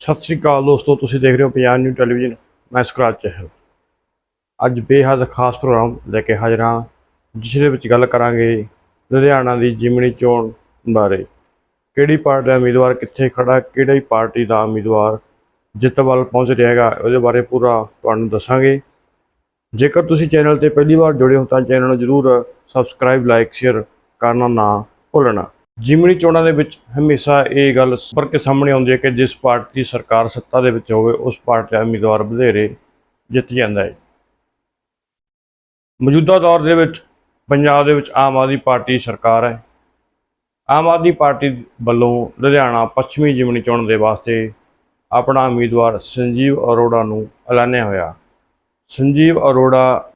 ਸਤਿ ਸ੍ਰੀ ਅਕਾਲ ਦੋਸਤੋ, ਤੁਸੀਂ ਦੇਖ ਰਹੇ ਹੋ ਪੰਜਾਬ ਨਿਊ ਟੈਲੀਵਿਜ਼ਨ। ਮੈਂ ਸਕਰਾਜ ਚਹਿਲ। ਅੱਜ ਬੇਹੱਦ ਖਾਸ ਪ੍ਰੋਗਰਾਮ ਲੈ ਕੇ ਹਾਜ਼ਰ ਹਾਂ, ਜਿਸ ਦੇ ਵਿੱਚ ਗੱਲ ਕਰਾਂਗੇ ਲੁਧਿਆਣਾ ਦੀ ਜਿਮਣੀ ਚੋਣ ਬਾਰੇ। ਕਿਹੜੀ ਪਾਰਟੀ ਦਾ ਉਮੀਦਵਾਰ ਕਿੱਥੇ ਖੜਾ ਕਿਹੜੀ ਪਾਰਟੀ ਦਾ ਉਮੀਦਵਾਰ ਜਿੱਤ ਵੱਲ ਪਹੁੰਚ ਰਿਹਾ ਹੈਗਾ, ਉਹਦੇ ਬਾਰੇ ਪੂਰਾ ਤੁਹਾਨੂੰ ਦੱਸਾਂਗੇ। ਜੇਕਰ ਤੁਸੀਂ ਚੈਨਲ ਤੇ ਪਹਿਲੀ ਵਾਰ ਜੁੜੇ ਹੋ ਤਾਂ ਚੈਨਲ ਨੂੰ ਜਰੂਰ ਸਬਸਕ੍ਰਾਈਬ, ਲਾਈਕ, ਸ਼ੇਅਰ ਕਰਨਾ ਨਾ ਭੁੱਲਣਾ। ਜਿਮਣੀ ਚੋਣਾਂ ਦੇ ਵਿੱਚ ਹਮੇਸ਼ਾ ਇਹ ਗੱਲ ਉੱਭਰ ਕੇ ਸਾਹਮਣੇ ਆਉਂਦੀ ਹੈ ਕਿ ਜਿਸ ਪਾਰਟੀ ਦੀ ਸਰਕਾਰ ਸੱਤਾ ਦੇ ਵਿੱਚ ਹੋਵੇ, ਉਸ ਪਾਰਟੀ ਦਾ ਉਮੀਦਵਾਰ ਵਧੇਰੇ ਜਿੱਤ ਜਾਂਦਾ ਹੈ। ਮੌਜੂਦਾ ਦੌਰ ਦੇ ਵਿੱਚ ਪੰਜਾਬ ਦੇ ਵਿੱਚ ਆਮ ਆਦਮੀ ਪਾਰਟੀ ਸਰਕਾਰ ਹੈ। ਆਮ ਆਦਮੀ ਪਾਰਟੀ ਵੱਲੋਂ ਲੁਧਿਆਣਾ ਪੱਛਮੀ ਜਿਮਣੀ ਚੋਣ ਦੇ ਵਾਸਤੇ ਆਪਣਾ ਉਮੀਦਵਾਰ ਸੰਜੀਵ ਅਰੋੜਾ ਨੂੰ ਐਲਾਨਿਆ ਹੋਇਆ। ਸੰਜੀਵ ਅਰੋੜਾ,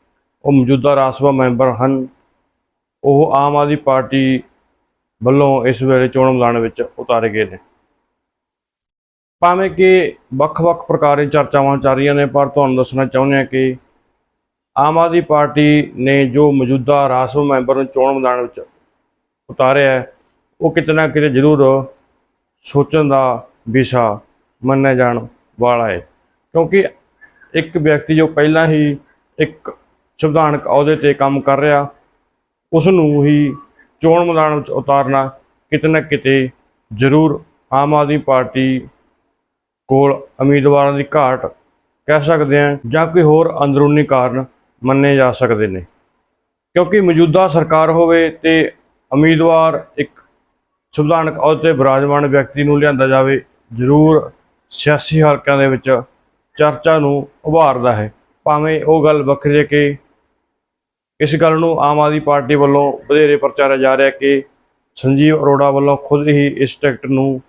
ਉਹ ਮੌਜੂਦਾ ਰਾਜ ਸਭਾ ਮੈਂਬਰ ਹਨ। ਉਹ ਆਮ ਆਦਮੀ ਪਾਰਟੀ ਵੱਲੋਂ ਇਸ ਵੇਲੇ ਚੋਣ ਮੈਦਾਨ ਵਿੱਚ ਉਤਾਰੇ ਗਏ ਨੇ। ਭਾਵੇਂ ਕਿ ਵੱਖ-ਵੱਖ ਪ੍ਰਕਾਰ ਦੀਆਂ ਚਰਚਾਵਾਂ ਚੱਲ ਰਹੀਆਂ ਨੇ, ਪਰ ਤੁਹਾਨੂੰ ਦੱਸਣਾ ਚਾਹੁੰਦੇ ਹਾਂ ਕਿ ਆਮ ਆਦਮੀ ਪਾਰਟੀ ਨੇ ਜੋ ਮੌਜੂਦਾ ਰਾਜ ਸਭਾ ਮੈਂਬਰ ਨੂੰ ਚੋਣ ਮੈਦਾਨ ਵਿੱਚ ਉਤਾਰਿਆ ਹੈ, ਉਹ ਕਿਤੇ ਨਾ ਕਿਤੇ ਜ਼ਰੂਰ ਸੋਚਣ ਦਾ ਵਿਸ਼ਾ ਮੰਨਿਆ ਜਾਣ ਵਾਲਾ ਹੈ। ਕਿਉਂਕਿ ਇੱਕ ਵਿਅਕਤੀ ਜੋ ਪਹਿਲਾਂ ਹੀ ਇੱਕ ਸੰਵਿਧਾਨਕ ਅਹੁਦੇ ਤੇ ਕੰਮ ਕਰ ਰਿਹਾ ਉਸ ਨੂੰ ਹੀ ਚੋਣ ਮੈਦਾਨ ਵਿੱਚ ਉਤਾਰਨਾ ਕਿਤੇ ਨਾ ਕਿਤੇ ਜ਼ਰੂਰ ਆਮ ਆਦਮੀ ਪਾਰਟੀ ਕੋਲ ਉਮੀਦਵਾਰਾਂ ਦੀ ਘਾਟ ਕਹਿ ਸਕਦੇ ਹਾਂ ਜਾਂ ਕੋਈ ਹੋਰ ਅੰਦਰੂਨੀ ਕਾਰਨ ਮੰਨੇ ਜਾ ਸਕਦੇ ਨੇ। ਕਿਉਂਕਿ ਮੌਜੂਦਾ ਸਰਕਾਰ ਹੋਵੇ ਤੇ ਉਮੀਦਵਾਰ ਇੱਕ ਸੰਵਿਧਾਨਕ ਅਹੁਦੇ ਤੇ ਵਿਰਾਜਮਾਨ ਵਿਅਕਤੀ ਨੂੰ ਲਿਆਂਦਾ ਜਾਵੇ, ਜ਼ਰੂਰ ਸਿਆਸੀ ਹਲਕਿਆਂ ਦੇ ਵਿੱਚ ਚਰਚਾ ਨੂੰ ਉਭਾਰਦਾ ਹੈ। ਭਾਵੇਂ ਉਹ ਗੱਲ ਵੱਖਰੀ ਹੈ ਕਿ ਇਸ ਗੱਲ ਨੂੰ ਆਮ ਆਦਮੀ ਪਾਰਟੀ ਵੱਲੋਂ ਵਧੇਰੇ ਪ੍ਰਚਾਰਿਆ ਜਾ ਰਿਹਾ ਕਿ ਸੰਜੀਵ ਅਰੋੜਾ ਵੱਲੋਂ ਖੁਦ ਹੀ ਇਸ ਟਿਕਟ ਨੂੰ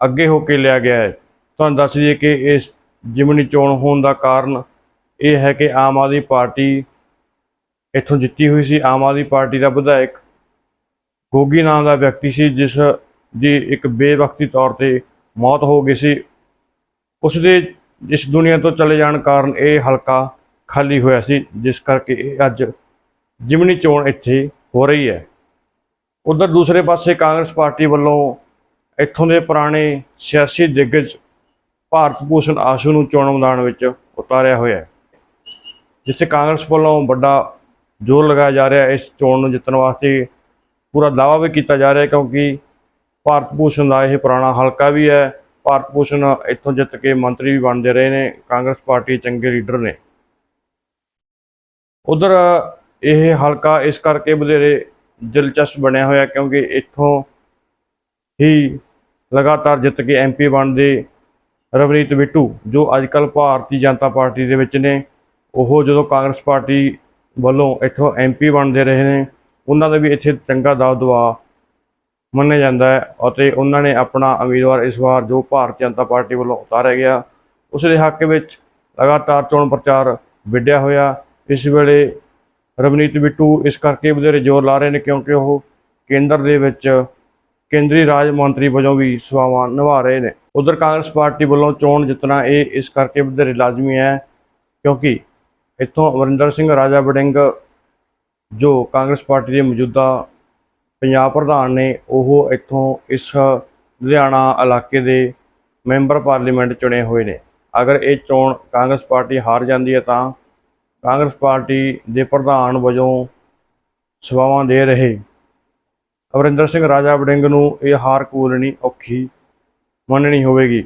ਅੱਗੇ ਹੋ ਕੇ ਲਿਆ ਗਿਆ ਹੈ। ਤੁਹਾਨੂੰ ਦੱਸ ਦਈਏ ਕਿ ਇਸ ਜਿਮਨੀ ਚੋਣ ਹੋਣ ਦਾ ਕਾਰਨ ਇਹ ਹੈ ਕਿ ਆਮ ਆਦਮੀ ਪਾਰਟੀ ਇੱਥੋਂ ਜਿੱਤੀ ਹੋਈ ਸੀ। ਆਮ ਆਦਮੀ ਪਾਰਟੀ ਦਾ ਵਿਧਾਇਕ ਗੋਗੀ ਨਾਮ ਦਾ ਵਿਅਕਤੀ ਸੀ, ਜਿਸ ਦੀ ਇੱਕ ਬੇਵਕਤੀ ਤੌਰ ਤੇ ਮੌਤ ਹੋ ਗਈ ਸੀ। ਉਸ ਦੇ ਇਸ ਦੁਨੀਆ ਤੋਂ ਚਲੇ ਜਾਣ ਕਾਰਨ ਇਹ ਹਲਕਾ ਖਾਲੀ ਹੋਇਆ ਸੀ, ਜਿਸ ਕਰਕੇ ਇਹ ਅੱਜ ਜਿਮਨੀ ਚੋਣ ਇੱਥੇ ਹੋ ਰਹੀ ਹੈ। ਉਧਰ ਦੂਸਰੇ ਪਾਸੇ ਕਾਂਗਰਸ ਪਾਰਟੀ ਵੱਲੋਂ ਇੱਥੋਂ ਦੇ ਪੁਰਾਣੇ ਸਿਆਸੀ ਦਿੱਗਜ ਭਾਰਤ ਭੂਸ਼ਣ ਆਸ਼ੂ ਨੂੰ ਚੋਣ ਮੈਦਾਨ ਵਿੱਚ ਉਤਾਰਿਆ ਹੋਇਆ ਹੈ, ਜਿੱਥੇ ਕਾਂਗਰਸ ਵੱਲੋਂ ਵੱਡਾ ਜ਼ੋਰ ਲਗਾਇਆ ਜਾ ਰਿਹਾ ਇਸ ਚੋਣ ਨੂੰ ਜਿੱਤਣ ਵਾਸਤੇ ਪੂਰਾ ਦਾਅਵਾ ਵੀ ਕੀਤਾ ਜਾ ਰਿਹਾ ਕਿਉਂਕਿ ਭਾਰਤ ਭੂਸ਼ਣ ਦਾ ਇਹ ਪੁਰਾਣਾ ਹਲਕਾ ਵੀ ਹੈ। ਭਾਰਤ ਭੂਸ਼ਣ ਇੱਥੋਂ ਜਿੱਤ ਕੇ ਮੰਤਰੀ ਵੀ ਬਣਦੇ ਰਹੇ ਨੇ। ਕਾਂਗਰਸ ਪਾਰਟੀ ਚੰਗੇ ਲੀਡਰ ਨੇ। ਉਧਰ ਇਹ ਹਲਕਾ ਇਸ ਕਰਕੇ ਵਧੇਰੇ ਦਿਲਚਸਪ ਬਣਿਆ ਹੋਇਆ ਕਿਉਂਕਿ ਇੱਥੋਂ ਹੀ ਲਗਾਤਾਰ ਜਿੱਤ ਕੇ ਐਮਪੀ ਬਣਦੇ ਰਵਨੀਤ ਬਿੱਟੂ, ਜੋ ਅੱਜਕੱਲ ਭਾਰਤੀ ਜਨਤਾ ਪਾਰਟੀ ਦੇ ਵਿੱਚ ਨੇ, ਉਹ ਜਦੋਂ ਕਾਂਗਰਸ ਪਾਰਟੀ ਵੱਲੋਂ ਇੱਥੋਂ ਐਮਪੀ ਬਣਦੇ ਰਹੇ ਨੇ, ਉਹਨਾਂ ਦਾ ਵੀ ਇੱਥੇ ਚੰਗਾ ਦਬਦਬਾ ਮੰਨਿਆ ਜਾਂਦਾ ਹੈ ਅਤੇ ਉਹਨਾਂ ਨੇ ਆਪਣਾ ਉਮੀਦਵਾਰ ਇਸ ਵਾਰ ਜੋ ਭਾਰਤੀ ਜਨਤਾ ਪਾਰਟੀ ਵੱਲੋਂ ਉਤਾਰਿਆ ਗਿਆ, ਉਸ ਦੇ ਹੱਕ ਵਿੱਚ ਲਗਾਤਾਰ ਚੋਣ ਪ੍ਰਚਾਰ ਵਿੱਢਿਆ ਹੋਇਆ। ਇਸ ਵੇਲੇ ਰਵਨੀਤ ਬਿੱਟੂ ਇਸ ਕਰਕੇ ਵਧੇਰੇ ਜ਼ੋਰ ਲਾ ਰਹੇ ਨੇ ਕਿਉਂਕਿ ਉਹ ਕੇਂਦਰ ਦੇ ਵਿੱਚ ਕੇਂਦਰੀ ਰਾਜ ਮੰਤਰੀ ਵਜੋਂ ਵੀ ਸੇਵਾਵਾਂ ਨਿਭਾ ਰਹੇ ਨੇ। ਉਧਰ ਕਾਂਗਰਸ ਪਾਰਟੀ ਵੱਲੋਂ ਚੋਣ ਜਿੱਤਣਾ ਇਹ ਇਸ ਕਰਕੇ ਵਧੇਰੇ ਲਾਜ਼ਮੀ ਹੈ ਕਿਉਂਕਿ ਇੱਥੋਂ ਅਮਰਿੰਦਰ ਸਿੰਘ, ਰਾਜਾ ਵੜਿੰਗ ਜੋ ਕਾਂਗਰਸ ਪਾਰਟੀ ਦੇ ਮੌਜੂਦਾ ਪੰਜਾਬ ਪ੍ਰਧਾਨ ਨੇ, ਉਹ ਇੱਥੋਂ ਇਸ ਲੁਧਿਆਣਾ ਇਲਾਕੇ ਦੇ ਮੈਂਬਰ ਪਾਰਲੀਮੈਂਟ ਚੁਣੇ ਹੋਏ ਨੇ। ਅਗਰ ਇਹ ਚੋਣ ਕਾਂਗਰਸ ਪਾਰਟੀ ਹਾਰ ਜਾਂਦੀ ਹੈ ਤਾਂ ਕਾਂਗਰਸ ਪਾਰਟੀ ਦੇ ਪ੍ਰਧਾਨ ਵਜੋਂ ਸੇਵਾਵਾਂ ਦੇ ਰਹੇ। ਅਮਰਿੰਦਰ ਸਿੰਘ ਰਾਜਾ ਵੜਿੰਗ ਨੂੰ ਇਹ ਹਾਰ ਕਬੂਲਣੀ ਔਖੀ ਮੰਨਣੀ ਹੋਵੇਗੀ।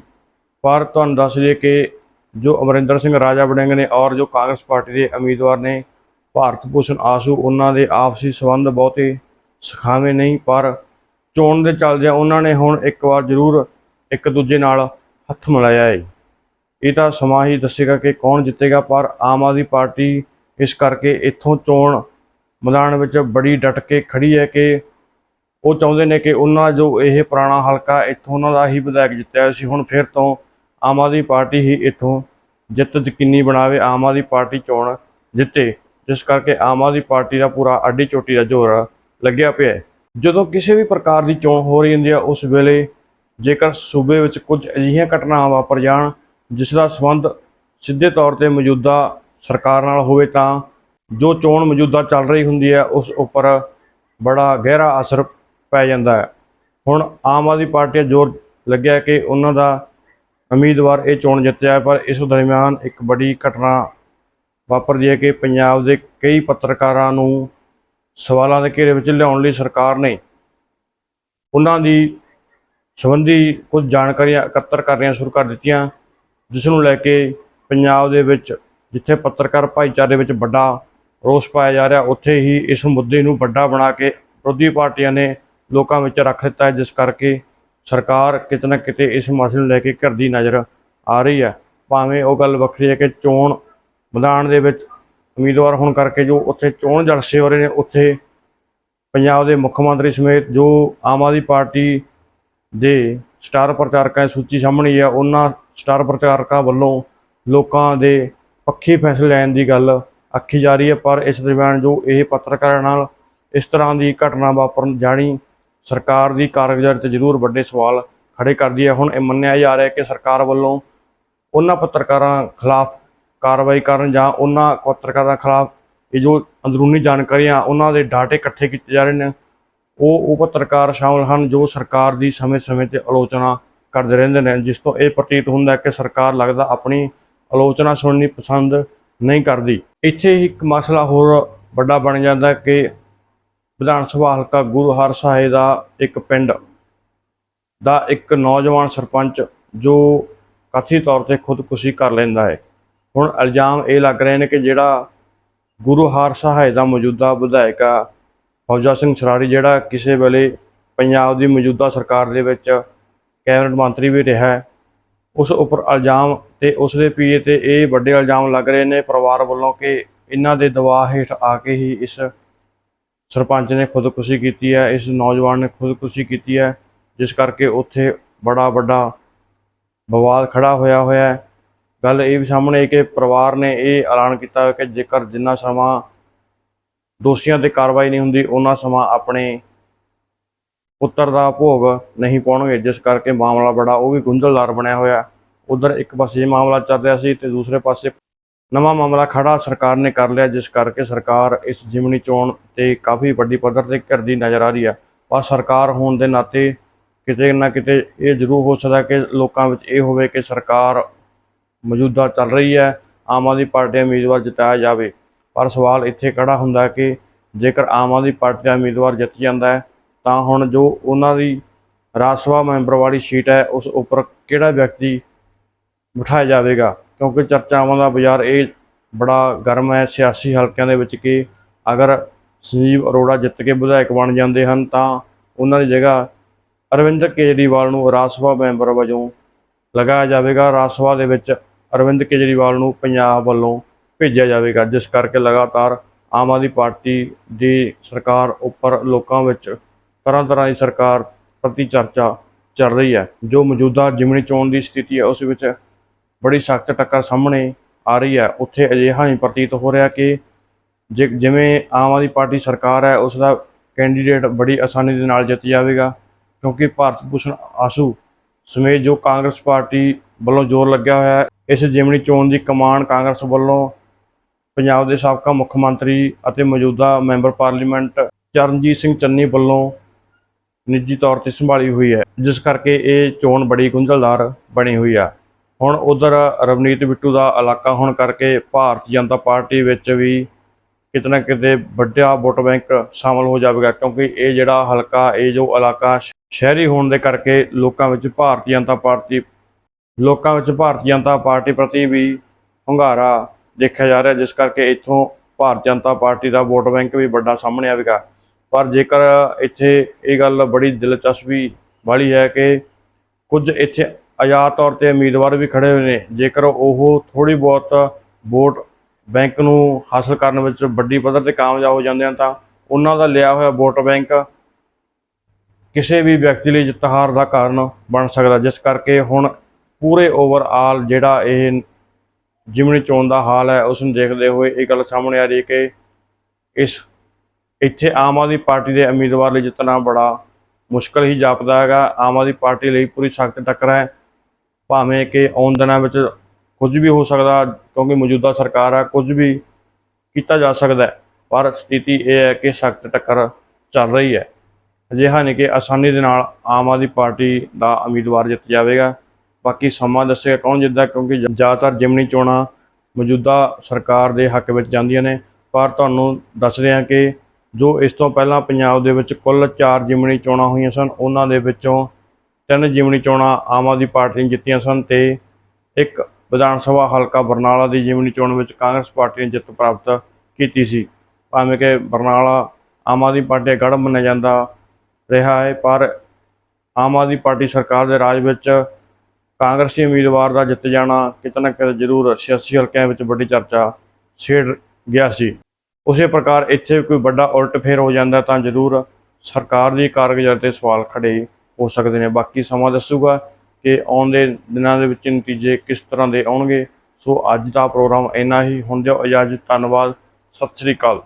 ਪਰ ਤੁਹਾਨੂੰ ਦੱਸ ਦਈਏ ਕਿ ਜੋ ਅਮਰਿੰਦਰ ਸਿੰਘ ਰਾਜਾ ਵੜਿੰਗ ਨੇ ਔਰ ਜੋ ਕਾਂਗਰਸ ਪਾਰਟੀ ਦੇ ਉਮੀਦਵਾਰ ਨੇ ਭਾਰਤ ਭੂਸ਼ਣ ਆਸੂ, ਉਹਨਾਂ ਦੇ ਆਪਸੀ ਸੰਬੰਧ ਬਹੁਤੇ ਸੁਖਾਵੇਂ ਨਹੀਂ, ਪਰ ਚੋਣ ਦੇ ਚੱਲਦਿਆਂ ਉਹਨਾਂ ਨੇ ਹੁਣ ਇੱਕ ਵਾਰ ਜ਼ਰੂਰ ਇੱਕ ਦੂਜੇ ਨਾਲ ਹੱਥ ਮਿਲਾਇਆ ਹੈ ਇਹ ਤਾਂ ਸਮਾਂ ਹੀ ਦੱਸੇਗਾ ਕਿ ਕੌਣ ਜਿੱਤੇਗਾ, ਪਰ ਆਮ ਆਦਮੀ ਪਾਰਟੀ ਇਸ ਕਰਕੇ ਇੱਥੋਂ ਚੋਣ ਮੈਦਾਨ ਵਿੱਚ ਬੜੀ ਡਟ ਕੇ ਖੜੀ ਹੈ ਕਿ ਉਹ ਚਾਹੁੰਦੇ ਨੇ ਕਿ ਉਹਨਾਂ ਜੋ ਇਹ ਪੁਰਾਣਾ ਹਲਕਾ ਇੱਥੋਂ ਉਹਨਾਂ ਦਾ ਹੀ ਵਿਧਾਇਕ ਜਿੱਤਿਆ ਹੋਇਆ ਸੀ, ਹੁਣ ਫਿਰ ਤੋਂ ਆਮ ਆਦਮੀ ਪਾਰਟੀ ਹੀ ਇੱਥੋਂ ਜਿੱਤ ਯਕੀਨੀ ਬਣਾਵੇ, ਆਮ ਆਦਮੀ ਪਾਰਟੀ ਚੋਣ ਜਿੱਤੇ, ਜਿਸ ਕਰਕੇ ਆਮ ਆਦਮੀ ਪਾਰਟੀ ਦਾ ਪੂਰਾ ਅੱਡੀ ਚੋਟੀ ਦਾ ਜ਼ੋਰ ਲੱਗਿਆ ਪਿਆ ਹੈ। ਜਦੋਂ ਕਿਸੇ ਵੀ ਪ੍ਰਕਾਰ ਦੀ ਚੋਣ ਹੋ ਰਹੀ ਹੁੰਦੀ ਹੈ, ਉਸ ਵੇਲੇ ਜੇਕਰ ਸੂਬੇ ਵਿੱਚ ਕੁਝ ਅਜਿਹੀਆਂ ਘਟਨਾਵਾਂ ਵਾਪਰ ਜਾਣ ਜਿਸ ਦਾ ਸੰਬੰਧ ਸਿੱਧੇ ਤੌਰ ਤੇ ਮੌਜੂਦਾ ਸਰਕਾਰ ਨਾਲ ਹੋਵੇ ਤਾਂ ਜੋ ਚੋਣ ਮੌਜੂਦਾ ਚੱਲ ਰਹੀ ਹੁੰਦੀ ਹੈ ਉਸ ਉੱਪਰ ਬੜਾ ਗਹਿਰਾ ਅਸਰ ਪੈ ਜਾਂਦਾ ਹੈ। ਹੁਣ ਆਮ ਆਦਮੀ ਪਾਰਟੀ ਜ਼ੋਰ ਲੱਗਿਆ ਕਿ ਉਹਨਾਂ ਦਾ ਉਮੀਦਵਾਰ ਇਹ ਚੋਣ ਜਿੱਤਿਆ ਹੈ, ਪਰ ਇਸ ਦਰਮਿਆਨ ਇੱਕ ਬੜੀ ਘਟਨਾ ਵਾਪਰਦੀ ਹੈ ਕਿ ਪੰਜਾਬ ਦੇ ਕਈ ਪੱਤਰਕਾਰਾਂ ਨੂੰ ਸਵਾਲਾਂ ਦੇ ਘੇਰੇ ਵਿੱਚ ਲਿਆਉਣ ਲਈ ਸਰਕਾਰ ਨੇ ਉਹਨਾਂ ਦੀ ਸੰਬੰਧੀ ਕੁਝ ਜਾਣਕਾਰੀਆਂ ਇਕੱਤਰ ਕਰਨੀਆਂ ਸ਼ੁਰੂ ਕਰ ਦਿੱਤੀਆਂ। ਜਿਸ ਨੂੰ ਲੈ ਕੇ ਪੰਜਾਬ ਦੇ ਵਿੱਚ ਜਿੱਥੇ ਪੱਤਰਕਾਰ ਭਾਈਚਾਰੇ ਵਿੱਚ ਵੱਡਾ ਰੋਸ ਪਾਇਆ ਜਾ ਰਿਹਾ, ਉੱਥੇ ਹੀ ਇਸ ਮੁੱਦੇ ਨੂੰ ਵੱਡਾ ਬਣਾ ਕੇ ਵਿਰੋਧੀ ਪਾਰਟੀਆਂ ਨੇ ਲੋਕਾਂ ਵਿੱਚ ਰੱਖ ਦਿੱਤਾ ਹੈ, ਜਿਸ ਕਰਕੇ ਸਰਕਾਰ ਕਿਤੇ ਨਾ ਕਿਤੇ ਇਸ ਮਸਲੇ ਨੂੰ ਲੈ ਕੇ ਘਿਰਦੀ ਨਜ਼ਰ ਆ ਰਹੀ ਹੈ। ਭਾਵੇਂ ਉਹ ਗੱਲ ਵੱਖਰੀ ਹੈ ਕਿ ਚੋਣ ਮੈਦਾਨ ਦੇ ਵਿੱਚ ਉਮੀਦਵਾਰ ਹੋਣ ਕਰਕੇ ਜੋ ਉੱਥੇ ਚੋਣ ਜਲਸੇ ਹੋ ਰਹੇ ਨੇ, ਉੱਥੇ ਪੰਜਾਬ ਦੇ ਮੁੱਖ ਮੰਤਰੀ ਸਮੇਤ ਜੋ ਆਮ ਆਦਮੀ ਪਾਰਟੀ ਦੇ ਸਟਾਰ ਪ੍ਰਚਾਰਕਾਂ ਦੀ ਸੂਚੀ ਸਾਹਮਣੇ ਹੀ ਆ ਉਹਨਾਂ ਸਟਾਰ ਪ੍ਰਚਾਰਕਾਂ ਵੱਲੋਂ ਲੋਕਾਂ ਦੇ ਪੱਖੀ ਫੈਸਲੇ ਲੈਣ ਦੀ ਗੱਲ ਆਖੀ ਜਾ ਰਹੀ ਹੈ, ਪਰ ਇਸ ਦਰਮਿਆਨ ਜੋ ਇਹ ਪੱਤਰਕਾਰਾਂ ਨਾਲ ਇਸ ਤਰ੍ਹਾਂ ਦੀ ਘਟਨਾ ਵਾਪਰਨ ਜਾਣੀ ਸਰਕਾਰ ਦੀ ਕਾਰਗੁਜ਼ਾਰੀ ਤੇ ਜ਼ਰੂਰ ਵੱਡੇ ਸਵਾਲ ਖੜੇ ਕਰਦੀ ਹੈ। ਹੁਣ ਇਹ ਮੰਨਿਆ ਜਾ ਰਿਹਾ ਹੈ ਕਿ ਸਰਕਾਰ ਵੱਲੋਂ ਉਹਨਾਂ ਪੱਤਰਕਾਰਾਂ ਖਿਲਾਫ ਕਾਰਵਾਈ ਕਰਨ ਜਾਂ ਉਹਨਾਂ ਪੱਤਰਕਾਰਾਂ ਖਿਲਾਫ ਇਹ ਜੋ ਅੰਦਰੂਨੀ ਜਾਣਕਾਰੀਆਂ, ਉਹਨਾਂ ਦੇ ਡਾਟੇ ਇਕੱਠੇ ਕੀਤੇ ਜਾ ਰਹੇ ਨੇ, ਉਹ ਉਹ ਪੱਤਰਕਾਰ ਸ਼ਾਮਲ ਹਨ ਜੋ ਸਰਕਾਰ ਦੀ ਸਮੇਂ-ਸਮੇਂ ਤੇ ਆਲੋਚਨਾ ਕਰਦੇ ਰਹਿੰਦੇ ਨੇ, ਜਿਸ ਤੋਂ ਇਹ ਪ੍ਰਤੀਤ ਹੁੰਦਾ ਕਿ ਸਰਕਾਰ ਲੱਗਦਾ ਆਪਣੀ ਆਲੋਚਨਾ ਸੁਣਨੀ ਪਸੰਦ ਨਹੀਂ ਕਰਦੀ। ਇੱਥੇ ਹੀ ਇੱਕ ਮਸਲਾ ਹੋਰ ਵੱਡਾ ਬਣ ਜਾਂਦਾ ਕਿ ਵਿਧਾਨ ਸਭਾ ਹਲਕਾ ਗੁਰੂ ਹਰ ਸਾਹਿਬ ਦਾ ਇੱਕ ਪਿੰਡ ਦਾ ਇੱਕ ਨੌਜਵਾਨ ਸਰਪੰਚ ਜੋ ਕਥਿਤ ਤੌਰ ਤੇ ਖੁਦਕੁਸ਼ੀ ਕਰ ਲੈਂਦਾ ਹੈ। ਹੁਣ ਇਲਜ਼ਾਮ ਇਹ ਲੱਗ ਰਹੇ ਨੇ ਕਿ ਜਿਹੜਾ ਗੁਰੂ ਹਰਸਾਏ ਦਾ ਮੌਜੂਦਾ ਵਿਧਾਇਕ ਆ, ਫੌਜਾ ਸਿੰਘ ਸਰਾਰੀ ਜਿਹੜਾ ਕਿਸੇ ਵੇਲੇ ਪੰਜਾਬ ਦੀ ਮੌਜੂਦਾ ਸਰਕਾਰ ਦੇ ਵਿੱਚ ਕੈਬਨਿਟ ਮੰਤਰੀ ਵੀ ਰਿਹਾ ਹੈ। ਉਸ ਉੱਪਰ ਇਲਜ਼ਾਮ ਤੇ ਉਸ ਦੇ ਪੀਏ ਤੇ ਇਹ ਵੱਡੇ ਇਲਜ਼ਾਮ ਲੱਗ ਰਹੇ ਨੇ ਪਰਿਵਾਰ ਵੱਲੋਂ ਕਿ ਇਹਨਾਂ ਦੇ ਦਬਾਅ ਹੇਠ ਆ ਕੇ ਹੀ ਇਸ ਸਰਪੰਚ ਨੇ ਖੁਦਕੁਸ਼ੀ ਕੀਤੀ ਹੈ, ਇਸ ਨੌਜਵਾਨ ਨੇ ਖੁਦਕੁਸ਼ੀ ਕੀਤੀ ਹੈ, ਜਿਸ ਕਰਕੇ ਉੱਥੇ ਬੜਾ ਵੱਡਾ ਵਿਵਾਦ ਖੜਾ ਹੋਇਆ ਹੋਇਆ ਹੈ। ਗੱਲ ਇਹ ਵੀ ਸਾਹਮਣੇ ਹੈ ਕਿ ਪਰਿਵਾਰ ਨੇ ਇਹ ਐਲਾਨ ਕੀਤਾ ਕਿ ਜੇਕਰ ਜਿੰਨਾ ਸਮਾਂ ਦੋਸ਼ੀਆਂ ਤੇ ਕਾਰਵਾਈ ਨਹੀਂ ਹੁੰਦੀ, ਉਹਨਾਂ ਸਮਾਂ ਆਪਣੇ ਪੁੱਤਰ ਦਾ ਭੋਗ ਨਹੀਂ ਪਾਉਣਗੇ, ਜਿਸ ਕਰਕੇ ਮਾਮਲਾ ਬੜਾ, ਉਹ ਵੀ ਗੁੰਝਲਦਾਰ ਬਣਿਆ ਹੋਇਆ। ਉਧਰ ਇੱਕ ਪਾਸੇ ਇਹ ਮਾਮਲਾ ਚੱਲ ਰਿਹਾ ਸੀ ਤੇ ਦੂਸਰੇ ਪਾਸੇ ਨਵਾਂ ਮਾਮਲਾ ਖੜਾ ਸਰਕਾਰ ਨੇ ਕਰ ਲਿਆ, ਜਿਸ ਕਰਕੇ ਸਰਕਾਰ ਇਸ ਜਿਮਨੀ ਚੋਣ ਤੇ ਕਾਫੀ ਵੱਡੀ ਪੱਧਰ ਤੇ ਘਿਰਦੀ ਨਜ਼ਰ ਆ ਰਹੀ ਹੈ ਪਰ ਸਰਕਾਰ ਹੋਣ ਦੇ ਨਾਤੇ ਕਿਤੇ ਨਾ ਕਿਤੇ ਇਹ ਜ਼ਰੂਰ ਹੋ ਸਕਦਾ ਕਿ ਲੋਕਾਂ ਵਿੱਚ ਇਹ ਹੋਵੇ ਕਿ ਸਰਕਾਰ ਮੌਜੂਦਾ ਚੱਲ ਰਹੀ ਹੈ, ਆਮ ਆਦਮੀ ਪਾਰਟੀ ਦਾ ਉਮੀਦਵਾਰ ਜਿਤਾਇਆ ਜਾਵੇ। ਪਰ ਸਵਾਲ ਇੱਥੇ ਖੜਾ ਹੁੰਦਾ ਕਿ ਜੇਕਰ ਆਮ ਆਦਮੀ ਪਾਰਟੀ ਦਾ ਉਮੀਦਵਾਰ ਜਿੱਤ ਜਾਂਦਾ ਹੈ ਤਾਂ ਹੁਣ ਜੋ ਉਹਨਾਂ ਦੀ ਰਾਜ ਸਭਾ ਮੈਂਬਰ ਵਾਲੀ ਸੀਟ ਹੈ, ਉਸ ਉੱਪਰ ਕਿਹੜਾ ਵਿਅਕਤੀ ਬਿਠਾਇਆ ਜਾਵੇਗਾ? ਕਿਉਂਕਿ ਚਰਚਾਵਾਂ ਦਾ ਬਾਜ਼ਾਰ ਇਹ ਬੜਾ ਗਰਮ ਹੈ, ਸਿਆਸੀ ਹਲਕਿਆਂ ਦੇ ਵਿੱਚ ਕਿ ਅਗਰ ਸੰਜੀਵ ਅਰੋੜਾ ਜਿੱਤ ਕੇ ਵਿਧਾਇਕ ਬਣ ਜਾਂਦੇ ਹਨ, ਤਾਂ ਉਹਨਾਂ ਦੀ ਜਗ੍ਹਾ ਅਰਵਿੰਦ ਕੇਜਰੀਵਾਲ ਨੂੰ ਰਾਜ ਸਭਾ ਮੈਂਬਰ ਵਜੋਂ ਲਗਾਇਆ ਜਾਵੇਗਾ। ਰਾਜ ਸਭਾ ਦੇ ਵਿੱਚ ਅਰਵਿੰਦ ਕੇਜਰੀਵਾਲ ਨੂੰ ਪੰਜਾਬ ਵੱਲੋਂ ਭੇਜਿਆ ਜਾਵੇਗਾ, ਜਿਸ ਕਰਕੇ ਲਗਾਤਾਰ ਆਮ ਆਦਮੀ ਪਾਰਟੀ ਦੀ ਸਰਕਾਰ ਉੱਪਰ ਲੋਕਾਂ ਵਿੱਚ ਤਰ੍ਹਾਂ ਤਰ੍ਹਾਂ ਦੀ ਸਰਕਾਰ ਪ੍ਰਤੀ ਚਰਚਾ ਚੱਲ ਰਹੀ ਹੈ। ਜੋ ਮੌਜੂਦਾ ਜਿਮਣੀ ਚੋਣ ਦੀ ਸਥਿਤੀ ਹੈ, ਉਸ ਵਿੱਚ ਬੜੀ ਸਖਤ ਟੱਕਰ ਸਾਹਮਣੇ ਆ ਰਹੀ ਹੈ। ਉੱਥੇ ਅਜਿਹਾ ਹੀ ਪ੍ਰਤੀਤ ਹੋ ਰਿਹਾ ਕਿ ਜਿਵੇਂ ਆਮ ਆਦਮੀ ਪਾਰਟੀ ਸਰਕਾਰ ਹੈ, ਉਸ ਦਾ ਕੈਂਡੀਡੇਟ ਬੜੀ ਆਸਾਨੀ ਦੇ ਨਾਲ ਜਿੱਤ ਜਾਵੇਗਾ, ਕਿਉਂਕਿ ਭਾਰਤ ਭੂਸ਼ਣ ਆਸੂ ਸਮੇਤ ਜੋ ਕਾਂਗਰਸ ਪਾਰਟੀ ਵੱਲੋਂ ਜ਼ੋਰ ਲੱਗਿਆ ਹੋਇਆ ਹੈ, ਇਸ ਜਿਮਣੀ ਚੋਣ ਦੀ ਕਮਾਨ ਕਾਂਗਰਸ ਵੱਲੋਂ ਪੰਜਾਬ ਦੇ ਸਾਬਕਾ ਮੁੱਖ ਮੰਤਰੀ ਅਤੇ ਮੌਜੂਦਾ ਮੈਂਬਰ ਪਾਰਲੀਮੈਂਟ ਚਰਨਜੀਤ ਸਿੰਘ ਚੰਨੀ ਵੱਲੋਂ ਨਿੱਜੀ ਤੌਰ ਤੇ ਸੰਭਾਲੀ ਹੋਈ ਹੈ, ਜਿਸ ਕਰਕੇ ਇਹ ਚੋਣ ਬੜੀ ਗੁੰਝਲਦਾਰ ਬਣੀ ਹੋਈ ਆ। ਹੁਣ ਉਧਰ ਰਵਨੀਤ ਬਿੱਟੂ ਦਾ ਇਲਾਕਾ ਹੋਣ ਕਰਕੇ ਭਾਰਤੀ ਜਨਤਾ ਪਾਰਟੀ ਵਿੱਚ ਵੀ ਕਿਤੇ ਨਾ ਕਿਤੇ ਵੱਡਾ ਵੋਟ ਬੈਂਕ ਸ਼ਾਮਲ ਹੋ ਜਾਵੇਗਾ, ਕਿਉਂਕਿ ਇਹ ਜਿਹੜਾ ਹਲਕਾ, ਇਹ ਜੋ ਇਲਾਕਾ ਸ਼- ਸ਼ਹਿਰੀ ਹੋਣ ਦੇ ਕਰਕੇ ਲੋਕਾਂ ਵਿੱਚ ਭਾਰਤੀ ਜਨਤਾ ਪਾਰਟੀ, ਲੋਕਾਂ ਵਿੱਚ ਭਾਰਤੀ ਜਨਤਾ ਪਾਰਟੀ ਪ੍ਰਤੀ ਵੀ ਹੁੰਗਾਰਾ ਦੇਖਿਆ ਜਾ ਰਿਹਾ, ਜਿਸ ਕਰਕੇ ਇੱਥੋਂ ਭਾਰਤੀ ਜਨਤਾ ਪਾਰਟੀ ਦਾ ਵੋਟ ਬੈਂਕ ਵੀ ਵੱਡਾ ਸਾਹਮਣੇ ਆਵੇਗਾ। ਪਰ ਜੇਕਰ ਇੱਥੇ ਇਹ ਗੱਲ ਬੜੀ ਦਿਲਚਸਪੀ ਵਾਲੀ ਹੈ ਕਿ ਕੁਝ ਇੱਥੇ ਆਜ਼ਾਦ ਤੌਰ ਤੇ ਉਮੀਦਵਾਰ ਵੀ ਖੜੇ ਹੋਏ ਨੇ, ਜੇਕਰ ਉਹ ਥੋੜੀ ਬਹੁਤ ਵੋਟ ਬੈਂਕ ਨੂੰ ਹਾਸਲ ਕਰਨ ਵਿੱਚ ਵੱਡੀ ਪੱਧਰ ਤੇ ਕਾਮਯਾਬ ਹੋ ਜਾਂਦੇ ਹਨ, ਤਾਂ ਉਹਨਾਂ ਦਾ ਲਿਆ ਹੋਇਆ ਵੋਟ ਬੈਂਕ ਕਿਸੇ ਵੀ ਵਿਅਕਤੀ ਲਈ ਜਿੱਤ ਹਾਰ ਦਾ ਕਾਰਨ ਬਣ ਸਕਦਾ, ਜਿਸ ਕਰਕੇ ਹੁਣ ਪੂਰੇ ਓਵਰਆਲ ਜਿਹੜਾ ਇਹ ਜਿਮਣੀ ਚੋਣ ਦਾ ਹਾਲ ਹੈ, ਉਸ ਨੂੰ ਦੇਖਦੇ ਹੋਏ ਇਹ ਗੱਲ ਸਾਹਮਣੇ ਆ ਰਹੀ ਹੈ ਕਿ ਇਸ ਇੱਥੇ ਆਮ ਆਦਮੀ ਪਾਰਟੀ ਦੇ ਉਮੀਦਵਾਰ ਲਈ ਜਿੱਤਣਾ ਬੜਾ ਮੁਸ਼ਕਲ ਹੀ ਜਾਪਦਾ ਹੈਗਾ। ਆਮ ਆਦਮੀ ਪਾਰਟੀ ਲਈ ਪੂਰੀ ਸਖਤ ਟੱਕਰ ਹੈ। ਭਾਵੇਂ ਕਿ ਆਉਣ ਦਿਨਾਂ ਵਿੱਚ ਕੁਝ ਵੀ ਹੋ ਸਕਦਾ, ਕਿਉਂਕਿ ਮੌਜੂਦਾ ਸਰਕਾਰ ਆ, ਕੁਝ ਵੀ ਕੀਤਾ ਜਾ ਸਕਦਾ ਪਰ ਸਥਿਤੀ ਇਹ ਹੈ ਕਿ ਸਖਤ ਟੱਕਰ ਚੱਲ ਰਹੀ ਹੈ। ਅਜਿਹਾ ਨਹੀਂ ਕਿ ਆਸਾਨੀ ਦੇ ਨਾਲ ਆਮ ਆਦਮੀ ਪਾਰਟੀ ਦਾ ਉਮੀਦਵਾਰ ਜਿੱਤ ਜਾਵੇਗਾ। ਬਾਕੀ ਸਮਾਂ ਦੱਸੇਗਾ ਕੌਣ ਜਿੱਤਦਾ, ਕਿਉਂਕਿ ਜ਼ਿਆਦਾਤਰ ਜਿਮਨੀ ਚੋਣਾਂ ਮੌਜੂਦਾ ਸਰਕਾਰ ਦੇ ਹੱਕ ਵਿੱਚ ਜਾਂਦੀਆਂ ਨੇ। ਪਰ ਤੁਹਾਨੂੰ ਦੱਸ ਰਿਹਾ ਕਿ ਜੋ ਇਸ ਤੋਂ ਪਹਿਲਾਂ ਪੰਜਾਬ ਦੇ ਵਿੱਚ ਕੁੱਲ 4 ਜਿਮਨੀ ਚੋਣਾਂ ਹੋਈਆਂ ਸਨ, ਉਹਨਾਂ ਦੇ ਵਿੱਚੋਂ ਤਿੰਨ ਜਿਮਨੀ ਚੋਣਾਂ ਆਮ ਆਦਮੀ ਪਾਰਟੀ ਨੇ ਜਿੱਤੀਆਂ ਸਨ ਤੇ ਇੱਕ ਵਿਧਾਨ ਸਭਾ ਹਲਕਾ ਬਰਨਾਲਾ ਦੀ ਜਿਮਨੀ ਚੋਣ ਵਿੱਚ ਕਾਂਗਰਸ ਪਾਰਟੀ ਨੇ ਜਿੱਤ ਪ੍ਰਾਪਤ ਕੀਤੀ ਸੀ। ਭਾਵੇਂ ਕਿ ਬਰਨਾਲਾ ਆਮ ਆਦਮੀ ਪਾਰਟੀ ਦਾ ਗੜ੍ਹ ਮੰਨਿਆ ਜਾਂਦਾ ਰਿਹਾ ਹੈ, ਪਰ ਆਮ ਆਦਮੀ ਪਾਰਟੀ ਸਰਕਾਰ ਦੇ ਰਾਜ ਵਿੱਚ ਕਾਂਗਰਸੀ ਉਮੀਦਵਾਰ ਦਾ ਜਿੱਤ ਜਾਣਾ ਕਿਤੇ ਨਾ ਕਿਤੇ ਜ਼ਰੂਰ ਸਿਆਸੀ ਹਲਕਿਆਂ ਵਿੱਚ ਵੱਡੀ ਚਰਚਾ ਛੇੜ ਗਿਆ ਸੀ। ਉਸੇ ਪ੍ਰਕਾਰ ਇੱਥੇ ਕੋਈ ਵੱਡਾ ਉਲਟ ਫੇਰ ਹੋ ਜਾਂਦਾ ਤਾਂ ਜ਼ਰੂਰ ਸਰਕਾਰ ਦੀ ਕਾਰਗੁਜ਼ਾਰੀ ਤੇ ਸਵਾਲ ਖੜੇ ਹੋ ਸਕਦੇ ਨੇ। ਬਾਕੀ ਸਮਾਂ ਦੱਸੂਗਾ ਕਿ ਆਉਣ ਦੇ ਦਿਨਾਂ ਦੇ ਵਿੱਚ ਨਤੀਜੇ ਕਿਸ ਤਰ੍ਹਾਂ ਦੇ ਆਉਣਗੇ। ਸੋ ਅੱਜ ਦਾ ਪ੍ਰੋਗਰਾਮ ਇੰਨਾ ਹੀ। ਹੁਣ ਦਿਓ ਇਜਾਜ਼ਤ। ਧੰਨਵਾਦ। ਸਤਿ ਸ੍ਰੀ ਅਕਾਲ।